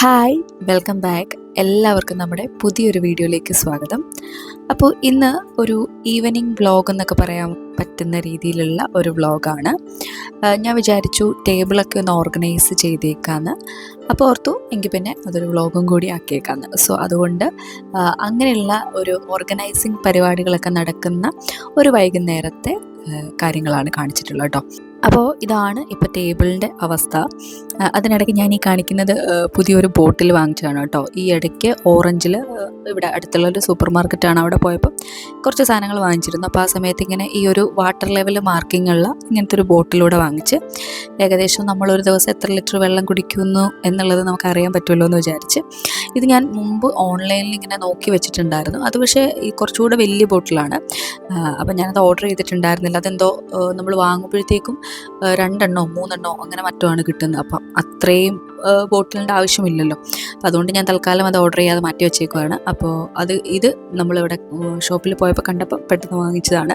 Hi welcome back എല്ലാവർക്കും നമ്മുടെ പുതിയൊരു വീഡിയോയിലേക്ക് സ്വാഗതം. അപ്പോൾ ഇന്ന് ഒരു ഈവനിങ് വ്ളോഗ് എന്നൊക്കെ പറയാൻ പറ്റുന്ന രീതിയിലുള്ള ഒരു വ്ളോഗാണ് ഞാൻ വിചാരിച്ചു ടേബിളൊക്കെ ഒന്ന് ഓർഗനൈസ് ചെയ്തേക്കാന്ന്. അപ്പോൾ ഓർത്തു എങ്കിൽ പിന്നെ അതൊരു വ്ളോഗും കൂടി ആക്കിയേക്കാന്ന്. സോ അതുകൊണ്ട് അങ്ങനെയുള്ള ഒരു ഓർഗനൈസിങ് പരിപാടികളൊക്കെ നടക്കുന്ന ഒരു വൈകുന്നേരത്തെ കാര്യങ്ങളാണ് കാണിച്ചിട്ടുള്ളത് കേട്ടോ. അപ്പോൾ ഇതാണ് ഇപ്പോൾ ടേബിളിന്റെ അവസ്ഥ. അതിനിടയ്ക്ക് ഞാൻ ഈ കാണിക്കുന്നത് പുതിയൊരു ബോട്ടിൽ വാങ്ങിച്ചതാണ് കേട്ടോ. ഈ ഇടയ്ക്ക് ഓറഞ്ചിൽ ഇവിടെ അടുത്തുള്ള ഒരു സൂപ്പർ മാർക്കറ്റാണ് അവിടെ പോയപ്പോൾ കുറച്ച് സാധനങ്ങൾ വാങ്ങിച്ചിരുന്നു. അപ്പോൾ ആ സമയത്ത് ഇങ്ങനെ ഈ ഒരു വാട്ടർ ലെവൽ മാർക്കിംഗ് ഉള്ള ഇങ്ങനത്തെ ഒരു ബോട്ടിലൂടെ വാങ്ങിച്ച് ഏകദേശം നമ്മളൊരു ദിവസം എത്ര ലിറ്റർ വെള്ളം കുടിക്കുന്നു എന്നുള്ളത് നമുക്ക് അറിയാൻ പറ്റുമല്ലോ എന്ന് വിചാരിച്ച് ഇത് ഞാൻ മുമ്പ് ഓൺലൈനിൽ ഇങ്ങനെ നോക്കി വെച്ചിട്ടുണ്ടായിരുന്നു. അത് പക്ഷേ ഈ കുറച്ചുകൂടെ വലിയ ബോട്ടിലാണ്. അപ്പം ഞാനത് ഓർഡർ ചെയ്തിട്ടുണ്ടായിരുന്നില്ല. അതെന്തോ നമ്മൾ വാങ്ങുമ്പോഴത്തേക്കും രണ്ടെണ്ണോ മൂന്നെണ്ണോ അങ്ങനെ മറ്റോ ആണ് കിട്ടുന്നത്. അപ്പം അത്രയും ബോട്ടിലിന്റെ ആവശ്യമില്ലല്ലോ. അതുകൊണ്ട് ഞാൻ തൽക്കാലം അത് ഓർഡർ ചെയ്യാതെ മാറ്റി വെച്ചേക്കുവാണ്. അപ്പോൾ അത് ഇത് നമ്മളിവിടെ ഷോപ്പിൽ പോയപ്പോൾ കണ്ടപ്പോൾ പെട്ടെന്ന് വാങ്ങിച്ചതാണ്.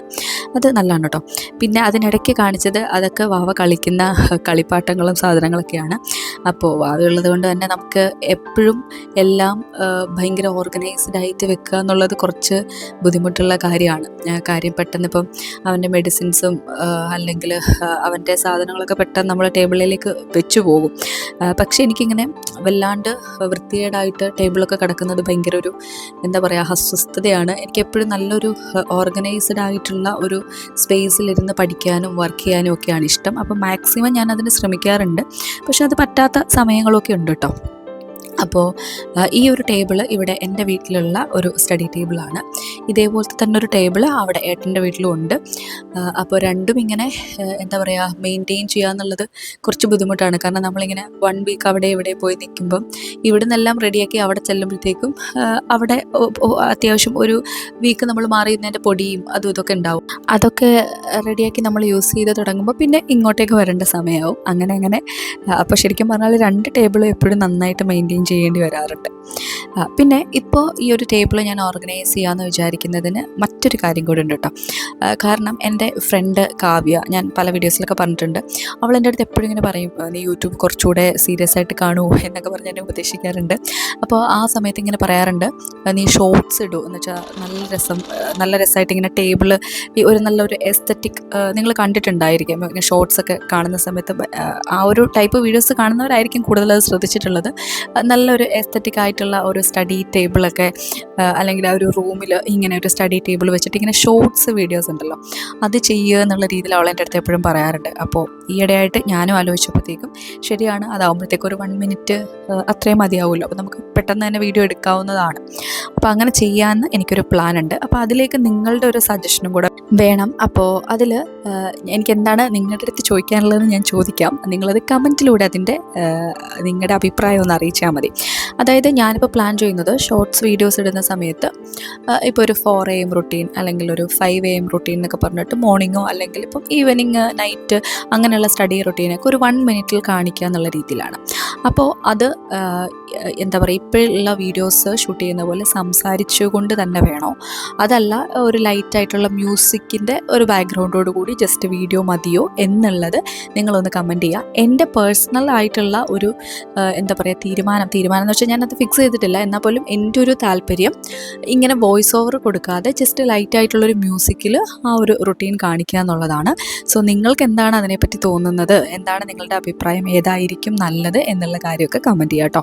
അത് നല്ലതാണ് കേട്ടോ. പിന്നെ അതിനിടയ്ക്ക് കാണിച്ചത് അതൊക്കെ വാവ കളിക്കുന്ന കളിപ്പാട്ടങ്ങളും സാധനങ്ങളൊക്കെയാണ്. അപ്പോൾ വാവ കൊണ്ട് തന്നെ നമുക്ക് എപ്പോഴും എല്ലാം ഭയങ്കര ഓർഗനൈസ്ഡ് ആയിട്ട് വെക്കുക എന്നുള്ളത് കുറച്ച് ബുദ്ധിമുട്ടുള്ള കാര്യമാണ്. കാര്യം പെട്ടെന്ന് ഇപ്പം അവന്റെ മെഡിസിൻസും അല്ലെങ്കിൽ അവന്റെ സാധനങ്ങളൊക്കെ പെട്ടെന്ന് നമ്മൾ ടേബിളിലേക്ക് വെച്ചു പോകും. പക്ഷേ എനിക്കിങ്ങനെ വല്ലാണ്ട് വൃത്തികേടായിട്ട് ടേബിളൊക്കെ കിടക്കുന്നത് ഭയങ്കര ഒരു എന്താ പറയുക അസ്വസ്ഥതയാണ്. എനിക്ക് എപ്പോഴും നല്ലൊരു ഓർഗനൈസ്ഡ് ആയിട്ടുള്ള ഒരു സ്പേസിലിരുന്ന് പഠിക്കാനും വർക്ക് ചെയ്യാനും ഒക്കെയാണ് ഇഷ്ടം. അപ്പോൾ മാക്സിമം ഞാൻ അതിന് ശ്രമിക്കാറുണ്ട്. പക്ഷെ അത് പറ്റാത്ത സമയങ്ങളൊക്കെ ഉണ്ട് കേട്ടോ. അപ്പോൾ ഈ ഒരു ടേബിൾ ഇവിടെ എന്റെ വീട്ടിലുള്ള ഒരു സ്റ്റഡി ടേബിളാണ്. ഇതേപോലത്തെ തന്നെ ഒരു ടേബിൾ അവിടെ ഏട്ടന്റെ വീട്ടിലും ഉണ്ട്. അപ്പോൾ രണ്ടും ഇങ്ങനെ എന്താ പറയുക മെയിന്റെയിൻ ചെയ്യുക എന്നുള്ളത് കുറച്ച് ബുദ്ധിമുട്ടാണ്. കാരണം നമ്മളിങ്ങനെ വൺ വീക്ക് അവിടെ ഇവിടെ പോയി നിൽക്കുമ്പം ഇവിടെ നിന്നെല്ലാം റെഡിയാക്കി അവിടെ ചെല്ലുമ്പോഴത്തേക്കും അവിടെ അത്യാവശ്യം ഒരു വീക്ക് നമ്മൾ മാറിയിരുന്നതിന്റെ പൊടിയും അതും ഇതൊക്കെ ഉണ്ടാവും. അതൊക്കെ റെഡിയാക്കി നമ്മൾ യൂസ് ചെയ്ത് തുടങ്ങുമ്പോൾ പിന്നെ ഇങ്ങോട്ടേക്ക് വരേണ്ട സമയമാവും. അങ്ങനെ അങ്ങനെ. അപ്പോൾ ശരിക്കും പറഞ്ഞാൽ രണ്ട് ടേബിളും എപ്പോഴും നന്നായിട്ട് മെയിന്റെയിൻ ചെയ്യേണ്ടി വരാറുണ്ട്. പിന്നെ ഇപ്പോൾ ഈ ഒരു ടേബിൾ ഞാൻ ഓർഗനൈസ് ചെയ്യാമെന്ന് വിചാരിക്കുന്നതിന് മറ്റൊരു കാര്യം കൂടി ഉണ്ട് കേട്ടോ കാരണം എന്റെ ഫ്രണ്ട് കാവ്യ ഞാൻ പല വീഡിയോസിലൊക്കെ പറഞ്ഞിട്ടുണ്ട്. അവൾ എന്റെ അടുത്ത് എപ്പോഴും ഇങ്ങനെ പറയും നീ യൂട്യൂബ് കുറച്ചുകൂടെ സീരിയസ് ആയിട്ട് കാണൂ എന്നൊക്കെ പറഞ്ഞ് എന്നെ ഉപദേശിക്കാറുണ്ട്. അപ്പോൾ ആ സമയത്ത് ഇങ്ങനെ പറയാറുണ്ട് നീ ഷോർട്സ് ഇടൂ എന്ന് വെച്ചാൽ നല്ല രസം നല്ല രസമായിട്ട് ഇങ്ങനെ ടേബിൾ ഈ ഒരു നല്ലൊരു എസ്തറ്റിക് നിങ്ങൾ കണ്ടിട്ടുണ്ടായിരിക്കും. ഇങ്ങനെ ഷോർട്സ് ഒക്കെ കാണുന്ന സമയത്ത് ആ, ഒരു ടൈപ്പ് വീഡിയോസ് കാണുന്നവരായിരിക്കും കൂടുതൽ ശ്രദ്ധിച്ചിട്ടുള്ളത്. നല്ലൊരു എസ്തറ്റിക് ആയിട്ടുള്ള ഒരു സ്റ്റഡി ടേബിളൊക്കെ അല്ലെങ്കിൽ ആ ഒരു റൂമിൽ ഇങ്ങനെ ഒരു സ്റ്റഡി ടേബിൾ വെച്ചിട്ട് ഇങ്ങനെ ഷോർട്സ് വീഡിയോസ് ഉണ്ടല്ലോ അത് ചെയ്യുക എന്നുള്ള രീതിയിൽ അവൾ എന്റെ അടുത്ത് എപ്പോഴും പറയാറുണ്ട്. അപ്പോൾ ഈയിടെയായിട്ട് ഞാനും ആലോചിച്ചപ്പോഴത്തേക്കും ശരിയാണ് അതാവുമ്പോഴത്തേക്കും ഒരു വൺ മിനിറ്റ് അത്രയും മതിയാവുമല്ലോ. അപ്പോൾ നമുക്ക് പെട്ടെന്ന് തന്നെ വീഡിയോ എടുക്കാവുന്നതാണ്. അപ്പോൾ അങ്ങനെ ചെയ്യാമെന്ന് എനിക്കൊരു പ്ലാൻ ഉണ്ട്. അപ്പോൾ അതിലേക്ക് നിങ്ങളുടെ ഒരു സജഷനും കൂടെ വേണം. അപ്പോൾ അതിൽ എനിക്ക് എന്താണ് നിങ്ങളുടെ അടുത്ത് ചോദിക്കാനുള്ളതെന്ന് ഞാൻ ചോദിക്കാം. നിങ്ങളത് കമന്റിലൂടെ അതിന്റെ നിങ്ങളുടെ അഭിപ്രായം ഒന്ന് അറിയിച്ചാൽ മതി. അതായത് ഞാനിപ്പോൾ പ്ലാൻ ചെയ്യുന്നത് ഷോർട്സ് വീഡിയോസ് ഇടുന്ന സമയത്ത് ഇപ്പോൾ ഒരു ഫോർ എ എം റുട്ടീൻ അല്ലെങ്കിൽ ഒരു ഫൈവ് എ എം റുട്ടീൻ എന്നൊക്കെ പറഞ്ഞിട്ട് മോർണിംഗോ അല്ലെങ്കിൽ ഇപ്പം ഈവനിങ് നൈറ്റ് അങ്ങനെയുള്ള സ്റ്റഡി റുട്ടീനൊക്കെ ഒരു വൺ മിനിറ്റിൽ കാണിക്കുക എന്നുള്ള രീതിയിലാണ്. അപ്പോൾ അത് എന്താ പറയുക ഇപ്പോഴുള്ള വീഡിയോസ് ഷൂട്ട് ചെയ്യുന്ന പോലെ സംസാരിച്ചുകൊണ്ട് തന്നെ വേണോ? അതല്ല ഒരു ലൈറ്റായിട്ടുള്ള മ്യൂസിക്കിന്റെ ഒരു ബാക്ക്ഗ്രൗണ്ടോട് കൂടി ജസ്റ്റ് വീഡിയോ മതിയോ എന്നുള്ളത് നിങ്ങളൊന്ന് കമന്റ് ചെയ്യുക. എന്റെ പേഴ്സണൽ ആയിട്ടുള്ള ഒരു എന്താ പറയുക തീരുമാനം തീരുമാനം എന്ന് വെച്ചാൽ ഞാനത് ഫിക്സ് ചെയ്തിട്ടില്ല. എന്നാൽ പോലും എന്റെ ഒരു താല്പര്യം ഇങ്ങനെ ഓവർ കൊടുക്കാതെ ജസ്റ്റ് ലൈറ്റായിട്ടുള്ളൊരു മ്യൂസിക്കിൽ ആ ഒരു റുട്ടീൻ കാണിക്കുക എന്നുള്ളതാണ്. സോ നിങ്ങൾക്ക് എന്താണ് അതിനെപ്പറ്റി തോന്നുന്നത്? എന്താണ് നിങ്ങളുടെ അഭിപ്രായം? ഏതായിരിക്കും നല്ലത് എന്നുള്ള കാര്യമൊക്കെ കമന്റ് ചെയ്യാം കേട്ടോ.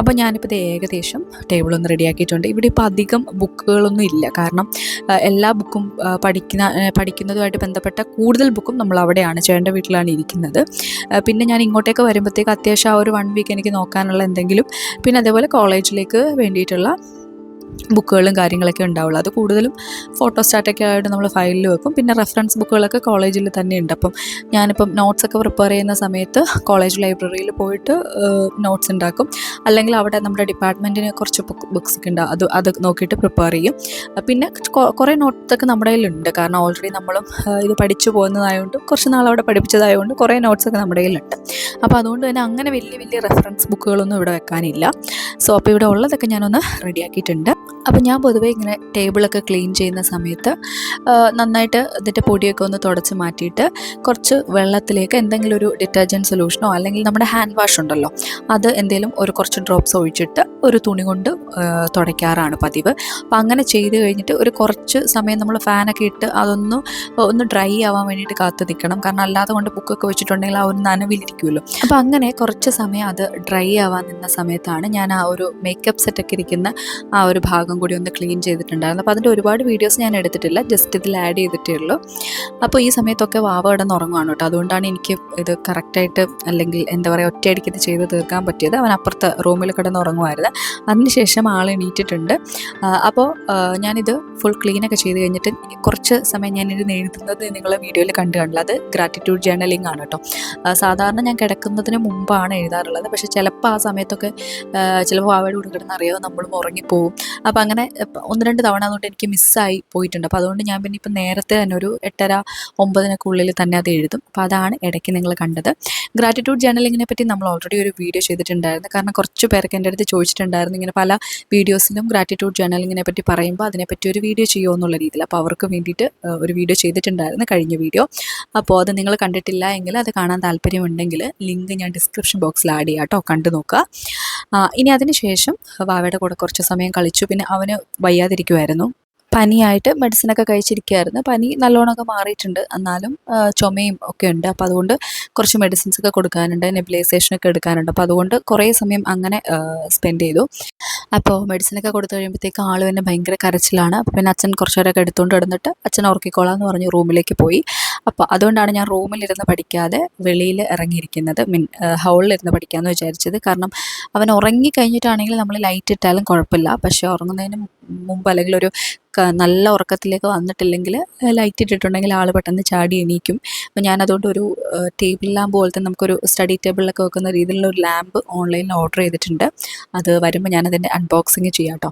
അപ്പോൾ ഞാനിപ്പോൾ ഇത് ഏകദേശം ടേബിളൊന്ന് റെഡിയാക്കിയിട്ടുണ്ട് ഇവിടെ ഇപ്പോൾ അധികം ബുക്കുകളൊന്നും ഇല്ല. കാരണം എല്ലാ ബുക്കും പഠിക്കുന്ന പഠിക്കുന്നതുമായിട്ട് ബന്ധപ്പെട്ട കൂടുതൽ ബുക്കും നമ്മൾ അവിടെയാണ് ചേട്ടന്റെ വീട്ടിലാണ് ഇരിക്കുന്നത്. പിന്നെ ഞാൻ ഇങ്ങോട്ടേക്ക് വരുമ്പോഴത്തേക്ക് അത്യാവശ്യം ആ ഒരു വൺ വീക്ക് എനിക്ക് നോക്കാനുള്ള എന്തെങ്കിലും പിന്നെ അതേപോലെ കോളേജിലേക്ക് വേണ്ടിയിട്ടുള്ള ബുക്കുകളും കാര്യങ്ങളൊക്കെ ഉണ്ടാവുള്ളൂ. അത് കൂടുതലും ഫോട്ടോസ്റ്റാറ്റൊക്കെ ആയിട്ട് നമ്മൾ ഫയലിൽ വെക്കും. പിന്നെ റെഫറൻസ് ബുക്കുകളൊക്കെ കോളേജിൽ തന്നെ ഉണ്ട്. അപ്പം ഞാനിപ്പം നോട്ട്സൊക്കെ പ്രിപ്പയർ ചെയ്യുന്ന സമയത്ത് കോളേജ് ലൈബ്രറിയിൽ പോയിട്ട് നോട്ട്സ് ഉണ്ടാക്കും. അല്ലെങ്കിൽ അവിടെ നമ്മുടെ ഡിപ്പാർട്ട്മെന്റിന് കുറച്ച് ബുക്സ് ഒക്കെ ഉണ്ട്. അത് അത് നോക്കിയിട്ട് പ്രിപ്പയർ ചെയ്യും. പിന്നെ കുറേ നോട്ട്സൊക്കെ നമ്മുടെ കയ്യിലുണ്ട് കാരണം ഓൾറെഡി നമ്മളും ഇത് പഠിച്ചു പോകുന്നതായതുകൊണ്ട് കുറച്ച് നാൾ അവിടെ പഠിപ്പിച്ചതായതുകൊണ്ട് കുറേ നോട്ട്സൊക്കെ നമ്മുടെ കയ്യിലുണ്ട് അപ്പോൾ അതുകൊണ്ട് തന്നെ അങ്ങനെ വലിയ വലിയ റെഫറൻസ് ബുക്കുകളൊന്നും ഇവിടെ വെക്കാനില്ല. സോ അപ്പോൾ ഇവിടെ ഉള്ളതൊക്കെ ഞാനൊന്ന് റെഡിയാക്കിയിട്ടുണ്ട് അപ്പോൾ ഞാൻ പൊതുവേ ഇങ്ങനെ ടേബിളൊക്കെ ക്ലീൻ ചെയ്യുന്ന സമയത്ത് നന്നായിട്ട് ഇതിന്റെ പൊടിയൊക്കെ ഒന്ന് തുടച്ച് മാറ്റിയിട്ട് കുറച്ച് വെള്ളത്തിലേക്ക് എന്തെങ്കിലും ഒരു ഡിറ്റർജന്റ് സൊല്യൂഷനോ അല്ലെങ്കിൽ നമ്മുടെ ഹാൻഡ് വാഷ് ഉണ്ടല്ലോ അത് എന്തെങ്കിലും ഒരു കുറച്ച് ഡ്രോപ്സ് ഒഴിച്ചിട്ട് ഒരു തുണി കൊണ്ട് തുടയ്ക്കാറാണ് പതിവ്. അപ്പം അങ്ങനെ ചെയ്ത് കഴിഞ്ഞിട്ട് ഒരു കുറച്ച് സമയം നമ്മൾ ഫാനൊക്കെ ഇട്ട് അതൊന്ന് ഒന്ന് ഡ്രൈ ആവാൻ വേണ്ടിയിട്ട് കാത്തു നിൽക്കണം. കാരണം അല്ലാതെ കൊണ്ട് ബുക്കൊക്കെ വെച്ചിട്ടുണ്ടെങ്കിൽ ആ ഒരു നനവിലിരിക്കുമല്ലോ അപ്പോൾ അങ്ങനെ കുറച്ച് സമയം അത് ഡ്രൈ ആവാൻ നിന്ന സമയത്താണ് ഞാൻ ആ ഒരു മേക്കപ്പ് സെറ്റൊക്കെ ഇരിക്കുന്ന ആ ഒരു ഭാഗം കൂടി ഒന്ന് ക്ലീൻ ചെയ്തിട്ടുണ്ടായിരുന്നു. അപ്പോൾ അതിന്റെ ഒരുപാട് വീഡിയോസ് ഞാൻ എടുത്തിട്ടില്ല. ജസ്റ്റ് ഇതിൽ ആഡ് ചെയ്തിട്ടേ ഉള്ളൂ. അപ്പോൾ ഈ സമയത്തൊക്കെ വാവ കിടന്ന് ഉറങ്ങുവാണ് കേട്ടോ. അതുകൊണ്ടാണ് എനിക്ക് ഇത് കറക്റ്റായിട്ട് അല്ലെങ്കിൽ എന്താ പറയുക ഒറ്റയടിക്ക് ഇത് ചെയ്ത് തീർക്കാൻ പറ്റിയത്. അവൻ അപ്പുറത്ത് റൂമിൽ കിടന്ന് ഉറങ്ങുമായിരുന്നു. അതിനുശേഷം ആൾ എണീറ്റിട്ടുണ്ട്. അപ്പോൾ ഞാനിത് ഫുൾ ക്ലീനൊക്കെ ചെയ്ത് കഴിഞ്ഞിട്ട് കുറച്ച് സമയം ഞാനിത് എഴുതുന്നത് നിങ്ങളെ വീഡിയോയിൽ കണ്ടു കാണില്ല അത് ഗ്രാറ്റിറ്റ്യൂഡ് ജേണലിംഗ് ആണ് കേട്ടോ. സാധാരണ ഞാൻ കിടക്കുന്നതിന് മുമ്പാണ് എഴുതാറുള്ളത്. പക്ഷേ ചിലപ്പോൾ ആ സമയത്തൊക്കെ ചിലപ്പോൾ വാവയുടെ കൂടെ കിടന്ന് അറിയാതെ നമ്മളും ഉറങ്ങിപ്പോവും. അപ്പോൾ അങ്ങനെ ഒന്ന് രണ്ട് തവണ അതുകൊണ്ട് എനിക്ക് മിസ്സായി പോയിട്ടുണ്ട്. അപ്പോൾ അതുകൊണ്ട് ഞാൻ പിന്നെ ഇപ്പം നേരത്തെ തന്നെ ഒരു എട്ടര ഒമ്പതിനൊക്കെ ഉള്ളിൽ തന്നെ അത് എഴുതും. അപ്പോൾ അതാണ് ഇടയ്ക്ക് നിങ്ങൾ കണ്ടത്. ഗ്രാറ്റിറ്റ്യൂഡ് ജേണലിങ്ങിനെ പറ്റി നമ്മൾ ഓൾറെഡി ഒരു വീഡിയോ ചെയ്തിട്ടുണ്ടായിരുന്നു. കാരണം കുറച്ച് പേർക്ക് എന്റെ അടുത്ത് ചോദിച്ചിട്ടുണ്ടായിരുന്നു. ഇങ്ങനെ പല വീഡിയോസിലും ഗ്രാറ്റിറ്റ്യൂഡ് ജേണലിങ്ങിനെ പറ്റി പറയുമ്പോൾ അതിനെപ്പറ്റി ഒരു വീഡിയോ ചെയ്യുമോ എന്നുള്ള രീതിയിൽ അപ്പോൾ അവർക്ക് വേണ്ടിയിട്ട് ഒരു വീഡിയോ ചെയ്തിട്ടുണ്ടായിരുന്നു കഴിഞ്ഞ വീഡിയോ അപ്പോൾ അത് നിങ്ങൾ കണ്ടിട്ടില്ല എങ്കിൽ അത് കാണാൻ താല്പര്യമുണ്ടെങ്കിൽ ലിങ്ക് ഞാൻ ഡിസ്ക്രിപ്ഷൻ ബോക്സിൽ ആഡ് ചെയ്യാം കേട്ടോ കണ്ടു നോക്കുക ഇനി അതിനുശേഷം വാവയുടെ കൂടെ കുറച്ച് സമയം കളിച്ചു. പിന്നെ അവന് വയ്യാതിരിക്കുമായിരുന്നു പനിയായിട്ട് മെഡിസിനൊക്കെ കഴിച്ചിരിക്കുകയായിരുന്നു പനി നല്ലോണമൊക്കെ മാറിയിട്ടുണ്ട്. എന്നാലും ചുമയും ഒക്കെ ഉണ്ട്. അപ്പോൾ അതുകൊണ്ട് കുറച്ച് മെഡിസിൻസ് ഒക്കെ കൊടുക്കാനുണ്ട്. നെബിലൈസേഷൻ ഒക്കെ എടുക്കാനുണ്ട്. അപ്പോൾ അതുകൊണ്ട് കുറേ സമയം അങ്ങനെ സ്പെൻഡ് ചെയ്തു. അപ്പോൾ മെഡിസിനൊക്കെ കൊടുത്തു കഴിയുമ്പോഴത്തേക്ക് ആൾ തന്നെ ഭയങ്കര കരച്ചിലാണ്. അപ്പോൾ പിന്നെ അച്ഛൻ കുറച്ച് നേരമൊക്കെ എടുത്തുകൊണ്ട് കിടന്നിട്ട് അച്ഛൻ ഉറക്കിക്കോളാം എന്ന് പറഞ്ഞ് റൂമിലേക്ക് പോയി. അപ്പോൾ അതുകൊണ്ടാണ് ഞാൻ റൂമിലിരുന്ന് പഠിക്കാതെ വെളിയിൽ ഇറങ്ങിയിരിക്കുന്നത്. മീൻ ഹൗളിലിരുന്ന് പഠിക്കാമെന്ന് വിചാരിച്ചത്. കാരണം അവൻ ഉറങ്ങി കഴിഞ്ഞിട്ടാണെങ്കിൽ നമ്മൾ ലൈറ്റ് ഇട്ടാലും കുഴപ്പമില്ല. പക്ഷേ ഉറങ്ങുന്നതിന് മുമ്പ് അല്ലെങ്കിൽ ഒരു നല്ല ഉറക്കത്തിലേക്ക് വന്നിട്ടില്ലെങ്കിൽ ലൈറ്റ് ഇട്ടിട്ടുണ്ടെങ്കിൽ ആൾ പെട്ടെന്ന് ചാടി എണീക്കും. അപ്പോൾ ഞാൻ അതുകൊണ്ട് ഒരു ടേബിൾ ലാമ്പ് പോലത്തെ നമുക്കൊരു സ്റ്റഡി ടേബിളിലൊക്കെ വെക്കുന്ന രീതിയിലുള്ള ഒരു ലാമ്പ് ഓൺലൈനിൽ ഓർഡർ ചെയ്തിട്ടുണ്ട്. അത് വരുമ്പോൾ ഞാനതിന്റെ അൺബോക്സിങ് ചെയ്യാം കേട്ടോ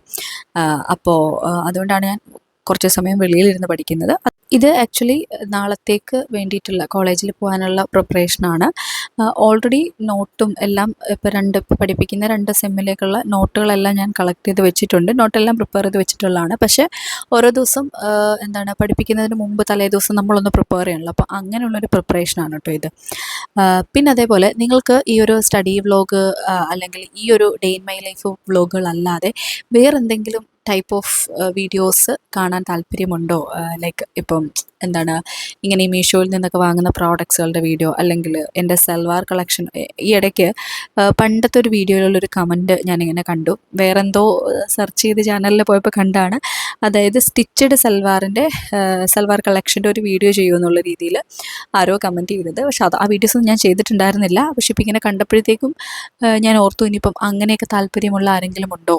അപ്പോൾ അതുകൊണ്ടാണ് ഞാൻ കുറച്ച് സമയം വെളിയിലിരുന്ന് പഠിക്കുന്നത്. ഇത് ആക്ച്വലി നാളത്തേക്ക് വേണ്ടിയിട്ടുള്ള കോളേജിൽ പോകാനുള്ള പ്രിപ്പറേഷനാണ് ഓൾറെഡി നോട്ടും എല്ലാം ഇപ്പോൾ രണ്ട് പഠിപ്പിക്കുന്ന രണ്ട് സെമ്മിലേക്കുള്ള നോട്ടുകളെല്ലാം ഞാൻ കളക്ട് ചെയ്ത് വെച്ചിട്ടുണ്ട്. നോട്ടെല്ലാം പ്രിപ്പയർ ചെയ്ത് വെച്ചിട്ടുള്ളതാണ്. പക്ഷേ ഓരോ ദിവസം എന്താണ് പഠിപ്പിക്കുന്നതിന് മുമ്പ് തലേ ദിവസം നമ്മളൊന്ന് പ്രിപ്പയർ ചെയ്യണമല്ലോ അപ്പോൾ അങ്ങനെയുള്ളൊരു പ്രിപ്പറേഷനാണ് കേട്ടോ ഇത്. പിന്നെ അതേപോലെ നിങ്ങൾക്ക് ഈ ഒരു സ്റ്റഡി വ്ലോഗ് അല്ലെങ്കിൽ ഈ ഒരു ഡേ ഇൻ മൈ ലൈഫ് വ്ലോഗുകളല്ലാതെ വേറെന്തെങ്കിലും ടൈപ്പ് ഓഫ് വീഡിയോസ് കാണാൻ താല്പര്യമുണ്ടോ? ലൈക്ക് ഇപ്പം എന്താണ് ഇങ്ങനെ ഈ മീഷോയിൽ നിന്നൊക്കെ വാങ്ങുന്ന പ്രോഡക്ട്സുകളുടെ വീഡിയോ അല്ലെങ്കിൽ എന്റെ സൽവാർ കളക്ഷൻ ഈ ഇടയ്ക്ക് ആ, പണ്ടത്തെ ഒരു വീഡിയോയിലുള്ളൊരു കമന്റ് ഞാനിങ്ങനെ കണ്ടു. വേറെന്തോ സെർച്ച് ചെയ്ത് ചാനലിൽ പോയപ്പോൾ കണ്ടാണ്. അതായത് സ്റ്റിച്ചഡ് സൽവാറിന്റെ സൽവാർ കളക്ഷന്റെ ഒരു വീഡിയോ ചെയ്യുമെന്നുള്ള രീതിയിൽ ആരോ കമന്റ് ചെയ്തത്. പക്ഷെ അത് ആ വീഡിയോസൊന്നും ഞാൻ ചെയ്തിട്ടുണ്ടായിരുന്നില്ല. പക്ഷെ ഇപ്പം ഇങ്ങനെ കണ്ടപ്പോഴത്തേക്കും ഞാൻ ഓർത്തു ഇനിയിപ്പം അങ്ങനെയൊക്കെ താല്പര്യമുള്ള ആരെങ്കിലും ഉണ്ടോ?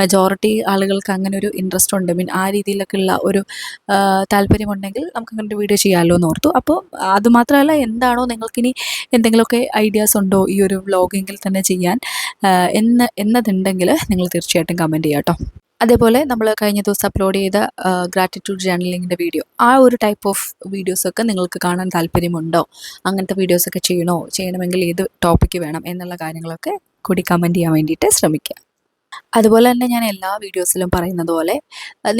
മെജോറിറ്റി ആളുകൾക്ക് അങ്ങനെ ഒരു ഇൻട്രസ്റ്റ് ഉണ്ട്. മീൻ ആ രീതിയിലൊക്കെ ഉള്ള ഒരു താല്പര്യമുണ്ടെങ്കിൽ നമുക്ക് അങ്ങനെ ഒരു വീഡിയോ ചെയ്യാമല്ലോ എന്ന് ഓർത്തു. അപ്പോൾ അതുമാത്രമല്ല എന്താണോ നിങ്ങൾക്കിനി എന്തെങ്കിലുമൊക്കെ ഐഡിയാസ് ഉണ്ടോ ഈ ഒരു വ്ലോഗിങ്ങിൽ തന്നെ ചെയ്യാൻ? എന്ന് എന്നതുണ്ടെങ്കിൽ നിങ്ങൾ തീർച്ചയായിട്ടും കമന്റ് ചെയ്യാം കേട്ടോ അതേപോലെ നമ്മൾ കഴിഞ്ഞ ദിവസം അപ്ലോഡ് ചെയ്ത ഗ്രാറ്റിറ്റ്യൂഡ് ജേർണലിങ്ങിന്റെ വീഡിയോ ആ ഒരു ടൈപ്പ് ഓഫ് വീഡിയോസൊക്കെ നിങ്ങൾക്ക് കാണാൻ താല്പര്യമുണ്ടോ? അങ്ങനത്തെ വീഡിയോസൊക്കെ ചെയ്യണോ? ചെയ്യണമെങ്കിൽ ഏത് ടോപ്പിക്ക് വേണം? എന്നുള്ള കാര്യങ്ങളൊക്കെ കൂടി കമന്റ് ചെയ്യാൻ വേണ്ടിയിട്ട് ശ്രമിക്കുക. അതുപോലെ തന്നെ ഞാൻ എല്ലാ വീഡിയോസിലും പറയുന്നത് പോലെ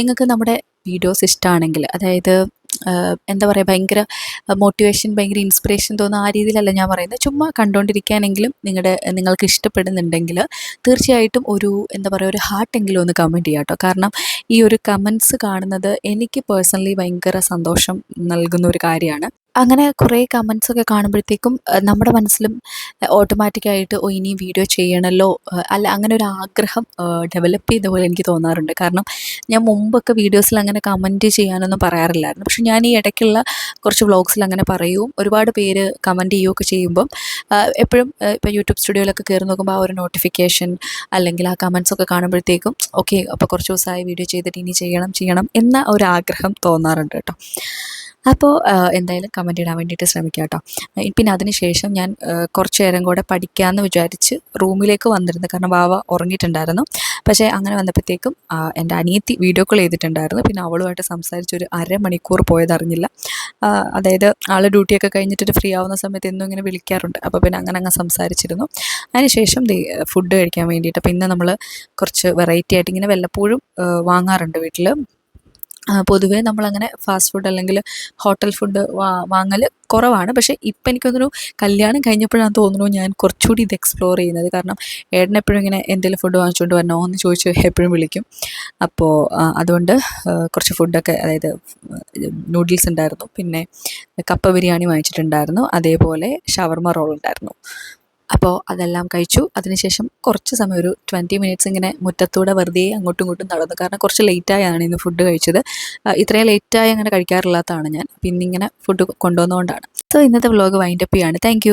നിങ്ങൾക്ക് നമ്മുടെ വീഡിയോസ് ഇഷ്ടമാണെങ്കിൽ അതായത് എന്താ പറയുക ഭയങ്കര മോട്ടിവേഷൻ ഭയങ്കര ഇൻസ്പിറേഷൻ തോന്നുന്ന ആ രീതിയിലല്ല ഞാൻ പറയുന്നത്. ചുമ്മാ കണ്ടുകൊണ്ടിരിക്കാനെങ്കിലും നിങ്ങളുടെ നിങ്ങൾക്ക് ഇഷ്ടപ്പെടുന്നുണ്ടെങ്കിൽ തീർച്ചയായിട്ടും ഒരു എന്താ പറയുക ഒരു ഹാർട്ടെങ്കിലും ഒന്ന് കമന്റ് ചെയ്യാം കേട്ടോ കാരണം ഈ ഒരു കമൻസ് കാണുന്നത് എനിക്ക് പേഴ്സണലി ഭയങ്കര സന്തോഷം നൽകുന്ന ഒരു കാര്യമാണ്. അങ്ങനെ കുറേ കമൻസ് ഒക്കെ കാണുമ്പോഴത്തേക്കും നമ്മുടെ മനസ്സിലും ഓട്ടോമാറ്റിക്കായിട്ട് ഓ ഇനി വീഡിയോ ചെയ്യണമല്ലോ അല്ല അങ്ങനെ ഒരു ആഗ്രഹം ഡെവലപ്പ് ചെയ്ത പോലെ എനിക്ക് തോന്നാറുണ്ട്. കാരണം ഞാൻ മുമ്പൊക്കെ വീഡിയോസിൽ അങ്ങനെ കമന്റ് ചെയ്യാനൊന്നും പറയാറില്ലായിരുന്നു. പക്ഷെ ഞാൻ ഈ ഇടയ്ക്കുള്ള കുറച്ച് വ്ളോഗ്സിൽ അങ്ങനെ പറയും. ഒരുപാട് പേര് കമന്റ് ചെയ്യുകയൊക്കെ ചെയ്യുമ്പം എപ്പോഴും ഇപ്പോൾ യൂട്യൂബ് സ്റ്റുഡിയോയിലൊക്കെ കയറി നോക്കുമ്പോൾ ആ ഒരു നോട്ടിഫിക്കേഷൻ അല്ലെങ്കിൽ ആ കമൻസ് ഒക്കെ കാണുമ്പോഴത്തേക്കും ഓക്കെ അപ്പോൾ കുറച്ച് ദിവസമായി വീഡിയോ ചെയ്തിട്ട് ഇനി ചെയ്യണം ചെയ്യണം എന്ന ഒരു ആഗ്രഹം തോന്നാറുണ്ട് കേട്ടോ. അപ്പോൾ എന്തായാലും കമന്റ് ഇടാൻ വേണ്ടിയിട്ട് ശ്രമിക്കാം കേട്ടോ. പിന്നെ അതിനുശേഷം ഞാൻ കുറച്ച് നേരം കൂടെ പഠിക്കാമെന്ന് വിചാരിച്ച് റൂമിലേക്ക് വന്നിരുന്നു. കാരണം വാവ ഉറങ്ങിയിട്ടുണ്ടായിരുന്നു. പക്ഷേ അങ്ങനെ വന്നപ്പോഴത്തേക്കും എന്റെ അനിയത്തി വീഡിയോ കോൾ ചെയ്തിട്ടുണ്ടായിരുന്നു. പിന്നെ അവളുമായിട്ട് സംസാരിച്ച് ഒരു അരമണിക്കൂർ പോയതറിഞ്ഞില്ല അതായത് ആൾ ഡ്യൂട്ടിയൊക്കെ കഴിഞ്ഞിട്ട് ഫ്രീ ആവുന്ന സമയത്ത് എന്നും ഇങ്ങനെ വിളിക്കാറുണ്ട്. അപ്പോൾ പിന്നെ അങ്ങനെ അങ്ങ് സംസാരിച്ചിരുന്നു. അതിനുശേഷം ഫുഡ് കഴിക്കാൻ വേണ്ടിയിട്ട്. അപ്പോൾ നമ്മൾ കുറച്ച് വെറൈറ്റി ആയിട്ട് ഇങ്ങനെ വല്ലപ്പോഴും വാങ്ങാറുണ്ട് വീട്ടിൽ പൊതുവേ നമ്മളങ്ങനെ ഫാസ്റ്റ് ഫുഡ് അല്ലെങ്കിൽ ഹോട്ടൽ ഫുഡ് വാ വാങ്ങൽ കുറവാണ്. പക്ഷേ ഇപ്പം എനിക്കൊന്നൊരു കല്യാണം കഴിഞ്ഞപ്പോഴാണ് തോന്നുന്നു ഞാൻ കുറച്ചുകൂടി ഇത് എക്സ്പ്ലോർ ചെയ്യുന്നത്. കാരണം ഏട്ടൻ എപ്പോഴും ഇങ്ങനെ എന്തെങ്കിലും ഫുഡ് വാങ്ങിച്ചുകൊണ്ട് വരണോ എന്ന് ചോദിച്ച് എപ്പോഴും വിളിക്കും. അപ്പോൾ അതുകൊണ്ട് കുറച്ച് ഫുഡൊക്കെ അതായത് നൂഡിൽസ് ഉണ്ടായിരുന്നു. പിന്നെ കപ്പ ബിരിയാണി വാങ്ങിച്ചിട്ടുണ്ടായിരുന്നു. അതേപോലെ ഷവർമ റോൾ ഉണ്ടായിരുന്നു. അപ്പോൾ അതെല്ലാം കഴിച്ചു. അതിനുശേഷം കുറച്ച് സമയം ഒരു ട്വന്റി മിനിറ്റ്സ് ഇങ്ങനെ മുറ്റത്തൂടെ വെറുതെ അങ്ങോട്ടും ഇങ്ങോട്ടും നടന്നു. കാരണം കുറച്ച് ലേറ്റായാണ് ഇന്ന് ഫുഡ് കഴിച്ചത്. ഇത്രയും ലേറ്റായി അങ്ങനെ കഴിക്കാറില്ലാത്തതാണ് ഞാൻ. പിന്നെ ഇങ്ങനെ ഫുഡ് കൊണ്ടുവന്നുകൊണ്ടാണ് സോ ഇന്നത്തെ വ്ലോഗ് വൈൻഡപ്പ് ചെയ്യാണ്. താങ്ക്